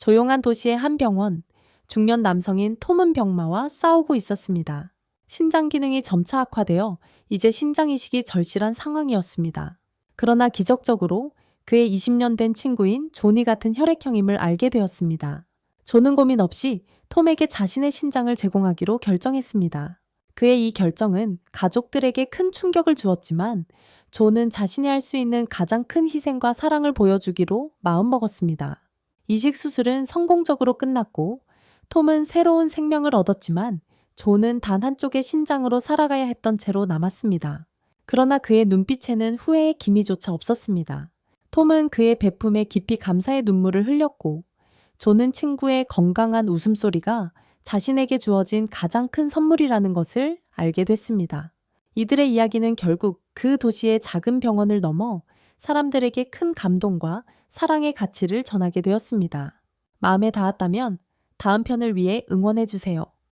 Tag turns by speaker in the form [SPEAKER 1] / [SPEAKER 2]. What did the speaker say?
[SPEAKER 1] 조용한 도시의 한 병원, 중년 남성인 톰은 병마와 싸우고 있었습니다. 신장 기능이 점차 악화되어 이제 신장 이식이 절실한 상황이었습니다. 그러나 기적적으로 그의 20년 된 친구인 조니 같은 혈액형임을 알게 되었습니다. 조는 고민 없이 톰에게 자신의 신장을 제공하기로 결정했습니다. 그의 이 결정은 가족들에게 큰 충격을 주었지만 조는 자신이 할 수 있는 가장 큰 희생과 사랑을 보여주기로 마음먹었습니다. 이식 수술은 성공적으로 끝났고 톰은 새로운 생명을 얻었지만 조는 단 한쪽의 신장으로 살아가야 했던 채로 남았습니다. 그러나 그의 눈빛에는 후회의 기미조차 없었습니다. 톰은 그의 베품에 깊이 감사의 눈물을 흘렸고 조는 친구의 건강한 웃음소리가 자신에게 주어진 가장 큰 선물이라는 것을 알게 됐습니다. 이들의 이야기는 결국 그 도시의 작은 병원을 넘어 사람들에게 큰 감동과 사랑의 가치를 전하게 되었습니다. 마음에 닿았다면 다음 편을 위해 응원해 주세요.